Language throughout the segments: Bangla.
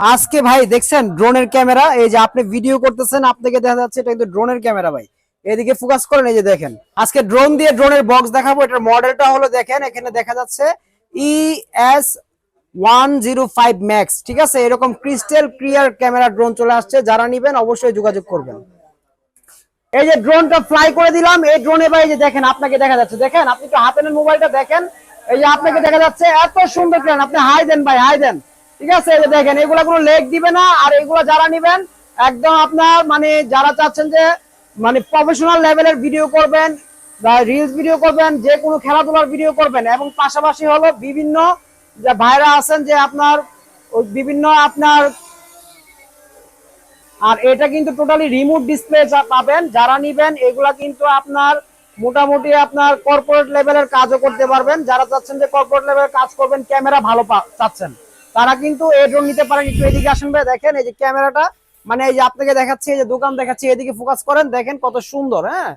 আজকে ভাই দেখছেন ড্রোনের ক্যামেরা, এই যে আপনি ভিডিও করতেছেন, আপনাকে দেখা যাচ্ছে এটা কিন্তু ড্রোনের ক্যামেরা ভাই। এদিকে ফোকাস করেন, এই যে দেখেন। আজকে ড্রোন দিয়ে ড্রোনের বক্স দেখাবো, এটার মডেলটা হলো দেখেন, এখানে দেখা যাচ্ছে E S one zero five max ঠিক আছে? এরকম ক্রিস্টাল ক্লিয়ার ক্যামেরা ড্রোন চলে আসছে, যারা নিবেন অবশ্যই যোগাযোগ করবেন। এই যে ড্রোনটা ফ্লাই করে দিলাম, এই ড্রোনে ভাই যে দেখেন, আপনাকে দেখা যাচ্ছে। দেখেন, আপনি তো হাতে মোবাইলটা দেখেন। এই যে আপনাকে দেখা যাচ্ছে, এত সুন্দর প্ল্যান আপনি হাই দেন ভাই হাই দেন। ঠিক আছে দেখেন, এগুলা কোনো লেগ দিবে না, আর এগুলো যারা নিবেন, একদম আপনার মানে যারা চাচ্ছেন যে মানে প্রফেশনাল লেভেলের ভিডিও করবেন বা রিলস ভিডিও করবেন, যে কোনো খেলাধুলার ভিডিও করবেন, এবং পাশাপাশি হলো বিভিন্ন যে ভাইরা আছেন যে আপনার বিভিন্ন আপনার, আর এটা কিন্তু টোটালি রিমোট ডিসপ্লে পাবেন, যারা নিবেন, এগুলা কিন্তু আপনার মোটামুটি আপনার কর্পোরেট লেভেলের কাজও করতে পারবেন, যারা চাচ্ছেন যে কর্পোরেট লেভেলের কাজ করবেন, ক্যামেরা ভালো চাচ্ছেন। তারা কিন্তু এই ড্রোন নিতে পারেন। একটু এদিকে আসেন ভাই, দেখেন এই যে ক্যামেরাটা। মানে এই যে আপনাকে দেখাচ্ছি, এই যে দোকান দেখাচ্ছি, এদিকে ফোকাস করেন, দেখেন কত সুন্দর হ্যাঁ?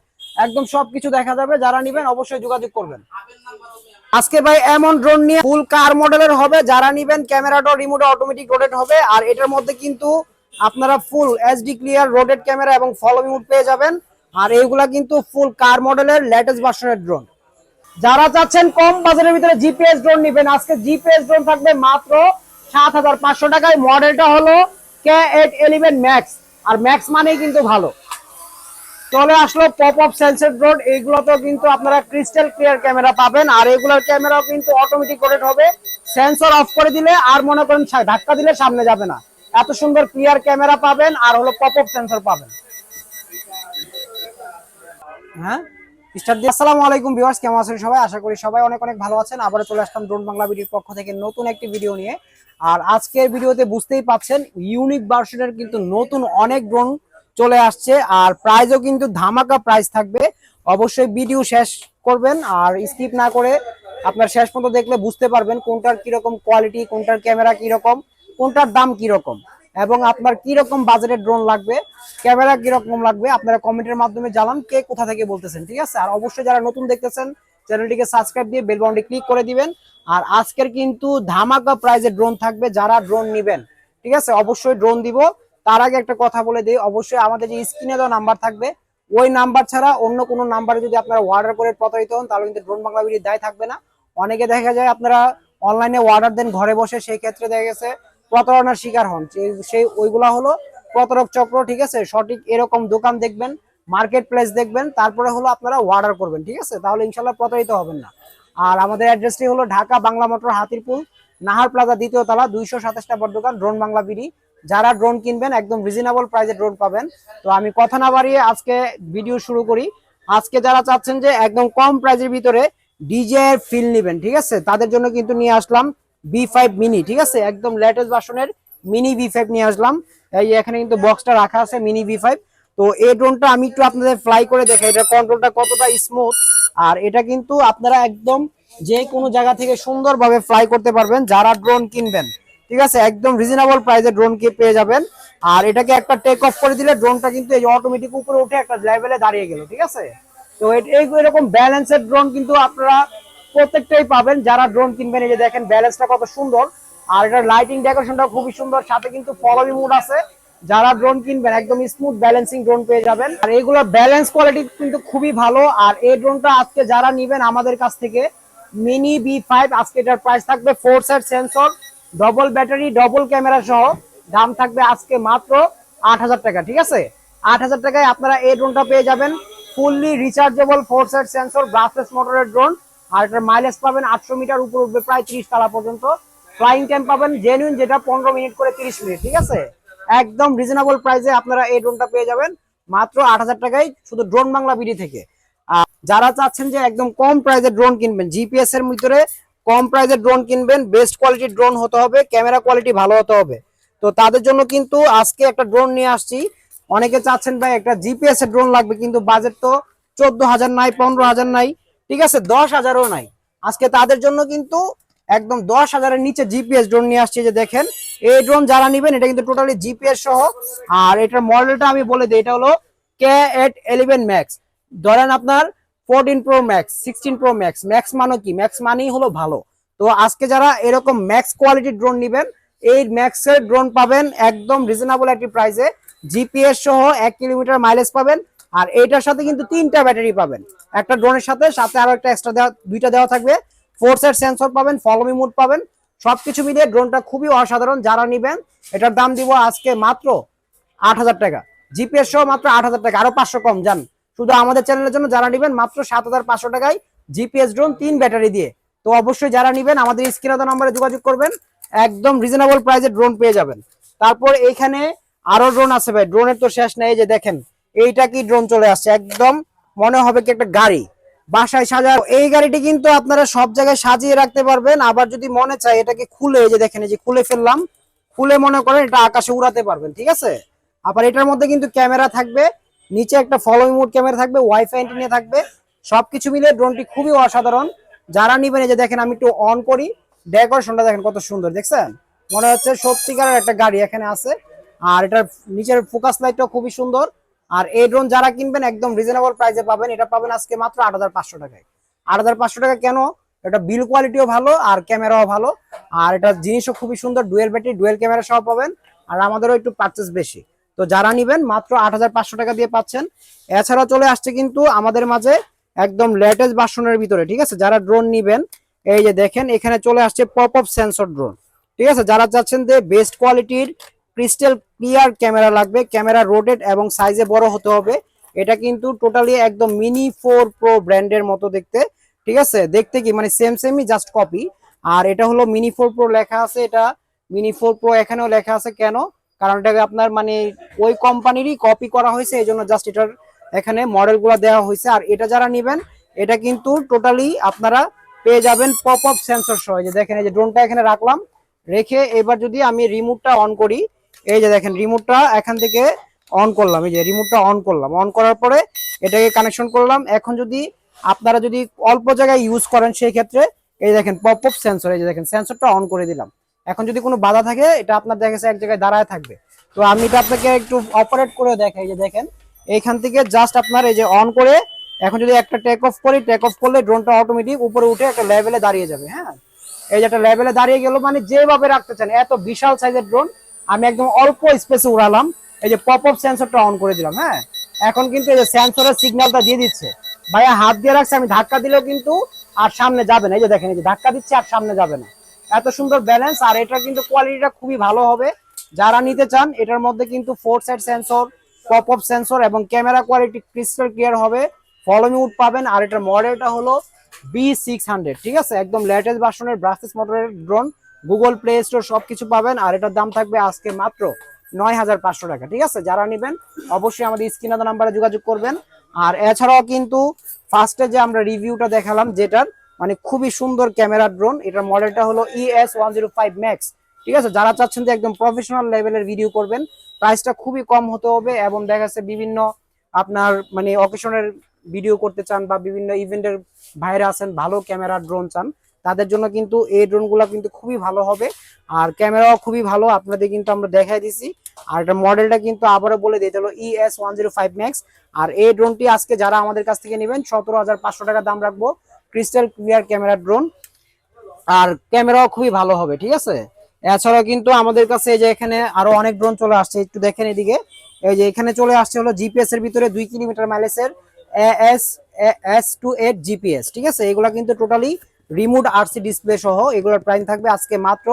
একদম সবকিছু দেখা যাবে। যারা নিবেন অবশ্যই যোগাযোগ করবেন। আজকে ভাই এমন ড্রোন নিয়ে ফুল কার মডেলের হবে। যারা নিবেন ক্যামেরাটা রিমোট অটোমেটিক রোটেট হবে। আর এটার মধ্যে কিন্তু আপনারা full HD clear rotate camera এবং ফলো রিমোট পেয়ে যাবেন। আর এইগুলা কিন্তু ফুল কার মডেলের লেটেস্ট ভার্সনের ড্রোন যারা চাচ্ছেন কম বাজারের ভিতরে জিপিএস ড্রোন নিবেন, আজকে জিপিএস ড্রোন থাকবে মাত্র সাত হাজার পাঁচশো টাকায় মডেলটা হলো কে এইট এলিভেন ম্যাক্স আর ম্যাক্স মানেই কিন্তু ভালো। চলে আসলো পপ আপ সেন্সর ড্রোন এইগুলোতেও কিন্তু আপনারা ক্রিস্টাল ক্লিয়ার ক্যামেরা পাবেন। আর এগুলোর ক্যামেরাও কিন্তু অটোমেটিক রোটেট হবে। সেন্সর অফ করে দিলে আর মনে করেন ধাক্কা দিলে সামনে যাবে না। এত সুন্দর ক্লিয়ার ক্যামেরা পাবেন। আর হলো পপ আপ সেন্সর পাবেন। হ্যাঁ? আলাইকুম ভিউয়ার্স, কেমন আছেন আশা করি সবাই অনেক অনেক ভালো আছেন। চলে ড্রোন বাংলা ভিডিওর পক্ষ থেকে নতুন একটি ভিডিও নিয়ে। আর আজকের বুঝতেই ইউনিক ভার্সনের কিন্তু নতুন অনেক ড্রোন চলে আসছে। আর কিন্তু ধামাকা থাকবে। অবশ্যই ভিডিও শেষ করবেন, আর স্কিপ না করে আপনার শেষ পর্যন্ত দেখলে বুঝতে পারবেন কোনটার কীরকম কোয়ালিটি কোনটার ক্যামেরা কীরকম, কোনটার দাম কীরকম। এবং আপনার কীরকম বাজেটের ড্রোন লাগবে ক্যামেরা কীরকম লাগবে, আপনারা কমেন্টের মাধ্যমে জানান কে কোথা থেকে বলতেছেন, ঠিক আছে? আর অবশ্যই যারা নতুন দেখতেছেন চ্যানেলটিকে সাবস্ক্রাইব দিয়ে বেল বাটনটি ক্লিক করে দিবেন। আর আজকের কিন্তু ধামাকা প্রাইজে ড্রোন থাকবে যারা ড্রোন নেবেন, ঠিক আছে? অবশ্যই ড্রোন দিব। তার আগে একটা কথা বলে দিই, অবশ্যই আমাদের যে স্ক্রিনে দেওয়া নাম্বার থাকবে, ওই নাম্বার ছাড়া অন্য কোনো নাম্বারে যদি আপনারা অর্ডার করে প্রতারিত হন, তাহলে কিন্তু ড্রোন বাংলা ভিডিও দায় থাকবে না। অনেকে দেখা যায় আপনারা অনলাইনে অর্ডার দেন, ঘরে বসে, সেই ক্ষেত্রে দেখা গেছে প্রতারণার শিকার হন। সেই- ওইগুলা হলো প্রতারক চক্র, ঠিক আছে? সঠিক এরকম দোকান দেখবেন মার্কেট প্লেস দেখবেন, তারপরে হলো আপনারা অর্ডার করবেন, ঠিক আছে? তাহলে ইনশাল্লাহ প্রতারিত হবেন না। আর আমাদের অ্যাড্রেসটি হলো ঢাকা বাংলা মোটর হাতিরপুল, নাহার প্লাজা দ্বিতীয় তলা, দুইশো সাতাশ নম্বর দোকান ড্রোন বাংলা বিডি যারা ড্রোন কিনবেন, একদম রিজনেবল প্রাইসে ড্রোন পাবেন। তো আমি কথা না বাড়িয়ে আজকে ভিডিও শুরু করি। আজকে যারা চাচ্ছেন যে একদম কম প্রাইজের ভিতরে ডিজে ফিল নেবেন, ঠিক আছে? তাদের জন্য কিন্তু নিয়ে আসলাম বি ফাইভ মিনি ঠিক আছে? একদম লেটেস্ট ভার্সনের মিনি বি ফাইভ নিয়ে আসলাম। এই এখানে কিন্তু বক্সটা রাখা আছে মিনি বি ফাইভ তো এই ড্রোনটা আমি একটু আপনাদের ফ্লাই করে দেখাই। এটা কন্ট্রোলটা কতটা স্মুথ আর এটা কিন্তু আপনারা একদম যে কোনো জায়গা থেকে সুন্দরভাবে ফ্লাই করতে পারবেন, যারা ড্রোন কিনবেন। ঠিক আছে? একদম রিজনেবল প্রাইসে ড্রোন কে পেয়ে যাবেন। আর এটাকে একটা টেক অফ করে দিলে ড্রোনটা কিন্তু এই অটোমেটিক উপরে উঠে একটা লেভেলে দাঁড়িয়ে গেল, ঠিক আছে? তো এরকম ব্যালেন্সের ড্রোন কিন্তু আপনারা প্রত্যেকটাই পাবেন। যারা ড্রোন কিনবেন, এই যে দেখেন ব্যালেন্সটা কত সুন্দর। আর এটার লাইটিং ডেকোরেশনটা খুবই সুন্দর। সাথে কিন্তু ফলোবি মুড আছে। যারা ড্রোন কিনবেন, একদম স্মুথ ব্যালেন্সিং ড্রোন পেয়ে যাবেন। আর এইগুলো ব্যালেন্স কোয়ালিটি কিন্তু খুবই ভালো। আর এই ড্রোনটা আজকে যারা নিবেন আমাদের কাছ থেকে মিনি বি ফাইভ আজকে এটার প্রাইস থাকবে four set sensor double battery double camera সহ। দাম থাকবে আজকে মাত্র আট হাজার টাকা, ঠিক আছে? আট হাজার টাকায় আপনারা এই ড্রোনটা পেয়ে যাবেন। Fully rechargeable four set sensor brushless মোটরের ড্রোন আর এটার মাইলেজ পাবেন আটশো মিটার উপর উঠবে প্রায় তিরিশ তালা পর্যন্ত। ফ্লাইং টাইম পাবেন জেনুইন যেটা পনেরো মিনিট করে তিরিশ মিনিট, ঠিক আছে? একদম রিজনেবল প্রাইসে আপনারা এই ড্রোনটা পেয়ে যাবেন। মাত্র আট হাজার টাকায় শুধু ড্রোন বাংলা বিডি থেকে। যারা চাচ্ছেন যে একদম কম প্রাইসে ড্রোন কিনবেন জিপিএস এর ভিতরে কম প্রাইসের ড্রোন কিনবেন বেস্ট কোয়ালিটির ড্রোন হতে হবে ক্যামেরা কোয়ালিটি ভালো হতে হবে। তো তাদের জন্য কিন্তু আজকে একটা ড্রোন নিয়ে আসছি। অনেকে চাচ্ছেন ভাই একটা জিপিএস এর ড্রোন লাগবে, কিন্তু বাজেট তো চোদ্দ হাজার নাই, পনেরো হাজার নাই। ঠিক আছে, দশ হাজারও নাই। আজকে তাদের জন্য কিন্তু একদম দশ হাজারের নিচে জিপিএস ড্রোন নিয়ে আসছে যে দেখেন। এই ড্রোন যারা নিবেন, এটা কিন্তু টোটালি জিপিএস সহ। আর এটার মডেলটা আমি বলে দিই, এটা হলো কে এট এলিভেন ম্যাক্স ধরেন আপনার fourteen pro max sixteen pro max max মানে কি? ম্যাক্স মানেই হলো ভালো। তো আজকে যারা এরকম ম্যাক্স কোয়ালিটির ড্রোন নিবেন, এই ম্যাক্সের ড্রোন পাবেন একদম রিজনেবল একটি প্রাইসে জিপিএস সহ এক কিলোমিটার মাইলেজ পাবেন। আর এইটার সাথে কিন্তু তিনটা ব্যাটারি পাবেন। একটা ড্রোনের সাথে সাথে আরও একটা এক্সট্রা দেওয়া দুইটা দেওয়া থাকবে। ফোর্সের সেন্সর পাবেন ফলোমি মুড পাবেন। সবকিছু মিলিয়ে ড্রোনটা খুবই অসাধারণ, যারা নিবেন, এটার দাম দিব আজকে মাত্র আট হাজার টাকা। জিপিএস সহ মাত্র আট হাজার টাকা, আরও পাঁচশো কম যান শুধু আমাদের চ্যানেলের জন্য যারা নিবেন, মাত্র সাত হাজার পাঁচশো টাকায় জিপিএস ড্রোন তিন ব্যাটারি দিয়ে। তো অবশ্যই যারা নিবেন, আমাদের স্ক্রিনে নাম্বারে যোগাযোগ করবেন, একদম রিজনেবল প্রাইসে ড্রোন পেয়ে যাবেন। তারপর এইখানে আরও ড্রোন আছে ভাই ড্রোনের তো শেষ নেই যে দেখেন। এইটা কি ড্রোন চলে আসছে? একদম মনে হবে কি একটা গাড়ি। বাসায় সাজা এই গাড়িটি কিন্তু আপনারা সব জায়গায় সাজিয়ে রাখতে পারবেন। আবার যদি মনে চায় এটাকে খুলে, এই যে দেখেন, এই যে খুলে ফেললাম। খুলে মনে করেন এটা আকাশে উড়াতে পারবেন, ঠিক আছে? আবার এটার মধ্যে কিন্তু ক্যামেরা থাকবে। নিচে একটা ফলো মোড ক্যামেরা থাকবে ওয়াইফাই অ্যান্টেনা থাকবে। সবকিছু মিলে ড্রোনটি খুবই অসাধারণ। যারা নিবেন, এই যে দেখেন, আমি একটু অন করি। ডেকোরেশনটা দেখেন কত সুন্দর, দেখছেন? মনে হচ্ছে সত্যিকারের একটা গাড়ি এখানে আছে। আর এটার নিচের ফোকাস লাইটটাও খুবই সুন্দর। আর এই ড্রোন যারা কিনবেন, একদম রিজনেবল প্রাইসে পাবেন। এটা পাবেন আজকে মাত্র আট হাজার পাঁচশো টাকায়। আট হাজার পাঁচশো টাকা কেন? এটা বিল কোয়ালিটিও ভালো আর ক্যামেরাও ভালো। আর এটা জিনিসও খুবই সুন্দর ডুয়েল ব্যাটারি ডুয়েল ক্যামেরা সহ পাবেন। আর আমাদেরও একটু পারচেস বেশি। তো যারা নিবেন, মাত্র আট হাজার পাঁচশো টাকা দিয়ে পাচ্ছেন। এছাড়া চলে আসছে কিন্তু আমাদের মাঝে একদম লেটেস্ট ভার্সনের ভিতরে, ঠিক আছে? যারা ড্রোন নিবেন, এই যে দেখেন, এখানে চলে আসছে পপ অফ সেন্সর ড্রোন ঠিক আছে? যারা চাচ্ছেন যে বেস্ট কোয়ালিটির ক্রিস্টাল ক্লিয়ার ক্যামেরা লাগবে। ক্যামেরা রোটেট এবং সাইজে বড় হতে হবে। এটা কিন্তু টোটালি একদম মিনি ফোর প্রো ব্র্যান্ডের মতো দেখতে। ঠিক আছে? দেখতে কি? মানে সেম সেমই জাস্ট কপি আর এটা হলো মিনি ফোর প্রো লেখা আছে এটা। মিনি ফোর প্রো এখানেও লেখা আছে কেন? কারণ এটাকে আপনার মানে ওই কোম্পানিরই কপি করা হয়েছে এই জন্য জাস্ট এটার এখানে মডেলগুলো দেওয়া হয়েছে। আর এটা যারা নেবেন, এটা কিন্তু টোটালি আপনারা পেয়ে যাবেন পপ আপ সেন্সর সহ যে দেখেন, এই যে ড্রোনটা এখানে রাখলাম। রেখে এবার যদি আমি রিমোটটা অন করি এই যে দেখেন রিমোটটা এখান থেকে অন করলাম, এই যে রিমোটটা অন করলাম। অন করার পরে এটাকে কানেকশন করলাম। এখন যদি আপনারা যদি অল্প জায়গায় ইউজ করেন, সেই ক্ষেত্রে এই দেখেন পপ আপ সেন্সর এই যে দেখেন সেন্সরটা অন করে দিলাম। এখন যদি কোনো বাধা থাকে, এটা আপনার দেখা গেছে এক জায়গায় দাঁড়ায় থাকবে। তো আমি এটা আপনাকে একটু অপারেট করে দেখাই যে দেখেন। এইখান থেকে জাস্ট আপনার এই যে অন করে, এখন যদি একটা টেক অফ করি টেক অফ করলে ড্রোনটা অটোমেটিক উপরে উঠে একটা লেভেলে দাঁড়িয়ে যাবে হ্যাঁ? এই যে একটা লেভেলে দাঁড়িয়ে গেল মানে যেভাবে রাখতে চান, এত বিশাল সাইজের ড্রোন আমি একদম অল্প স্পেসে উড়ালাম। এই যে পপ আপ সেন্সরটা অন করে দিলাম হ্যাঁ? এখন কিন্তু এই যে সেন্সরের সিগন্যালটা দিয়ে দিচ্ছে। ভাইয়া হাত দিয়ে রাখছে, আমি ধাক্কা দিলেও কিন্তু আর সামনে যাবে না। এই যে দেখেন, এই যে ধাক্কা দিচ্ছে আর সামনে যাবে না। এত সুন্দর ব্যালেন্স আর এটা কিন্তু কোয়ালিটিটা খুবই ভালো হবে। যারা নিতে চান, এটার মধ্যে কিন্তু four side sensor pop up sensor এবং ক্যামেরা কোয়ালিটি ক্রিস্টাল ক্লিয়ার হবে। ফলোমি উড পাবেন। আর এটার মডেলটা হলো বি সিক্স হান্ড্রেড ঠিক আছে? একদম লেটেস্ট ভার্সনের ব্রাসেস মডেলের ড্রোন গুগল প্লে স্টোর সবকিছু পাবেন, আর এটার দাম থাকবে আজকে মাত্র নয় হাজার পাঁচশো টাকা, ঠিক আছে? যারা নেবেন, অবশ্যই আমাদের স্ক্রিনে নাম্বারে যোগাযোগ করবেন। আর এছাড়াও কিন্তু ফার্স্টে যে আমরা রিভিউটা দেখালাম, যেটার মানে খুবই সুন্দর ক্যামেরা ড্রোন এটার মডেলটা হলো ES one zero five max ঠিক আছে? যারা চাচ্ছেন যে একদম প্রফেশনাল লেভেলের ভিডিও করবেন প্রাইসটা খুবই কম হতে হবে এবং দেখা যাচ্ছে বিভিন্ন আপনার মানে অকেশনের ভিডিও করতে চান বা বিভিন্ন ইভেন্টের বাইরে আছেন, ভালো ক্যামেরা ড্রোন চান তাদের জন্য কিন্তু এই ড্রোনগুলো কিন্তু খুবই ভালো হবে। আর ক্যামেরাও খুবই ভালো, আপনাদের কিন্তু আমরা দেখাই দিছি। আর এটা মডেলটা কিন্তু আবারও বলে দিতে হলো ES one zero five max আর এই ড্রোনটি আজকে যারা আমাদের কাছ থেকে নেবেন, সতেরো হাজার পাঁচশো টাকা দাম রাখব ক্রিস্টাল ক্লিয়ার ক্যামেরা ড্রোন। আর ক্যামেরাও খুবই ভালো হবে, ঠিক আছে? এছাড়াও কিন্তু আমাদের কাছে এই যে এখানে আরও অনেক ড্রোন চলে আসছে, একটু দেখেন এদিকে। এই যে এখানে চলে আসছে হলো জিপিএস এর ভিতরে দুই kilometre মাইলেজের S S two eight GPS ঠিক আছে? এগুলা কিন্তু টোটালি রিমোট আরসি ডিসপ্লে সহ এগুলোর প্রাইস থাকবে আজকে মাত্র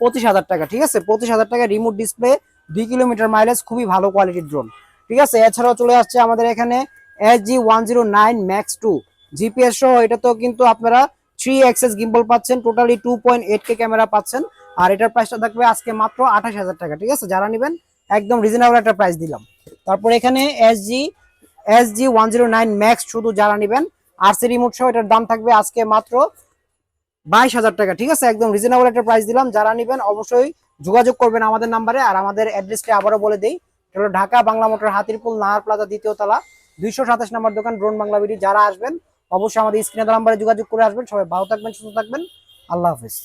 পঁচিশ হাজার টাকা, ঠিক আছে? পঁচিশ হাজার টাকা রিমোট ডিসপ্লে, দুই কিলোমিটার মাইলেজ খুবই ভালো কোয়ালিটির ড্রোন ঠিক আছে? এছাড়াও চলে আসছে আমাদের এখানে S G one zero nine max two GPS সহ এটা তো কিন্তু আপনারা থ্রি এক্সেস গিম্বল পাচ্ছেন totally two point eight K camera পাচ্ছেন, আর এটার প্রাইসটা থাকবে আজকে মাত্র আঠাশ হাজার টাকা, ঠিক আছে? যারা নেবেন, একদম রিজনেবল একটা প্রাইস দিলাম। তারপর এখানে S G S G one zero nine max শুধু যারা নেবেন আর সি রিমোট সহ এটার দাম থাকবে আজকে মাত্র বাইশ হাজার টাকা, ঠিক আছে? একদম রিজনেবল একটা প্রাইস দিলাম। যারা নেবেন অবশ্যই যোগাযোগ করবেন আমাদের নাম্বারে। আর আমাদের অ্যাড্রেসটা আবারও বলে দিই। হলো ঢাকা বাংলা মোটর হাতিরপুল, নাহার প্লাজা দ্বিতীয় তলা, দুইশো সাতাশ নাম্বার দোকান, ড্রোন বাংলা বিডি যারা আসবেন, অবশ্যই আমাদের স্ক্রিনে নাম্বারে যোগাযোগ করে আসবেন। সবাই ভালো থাকবেন, সুস্থ থাকবেন। আল্লাহ হাফিজ।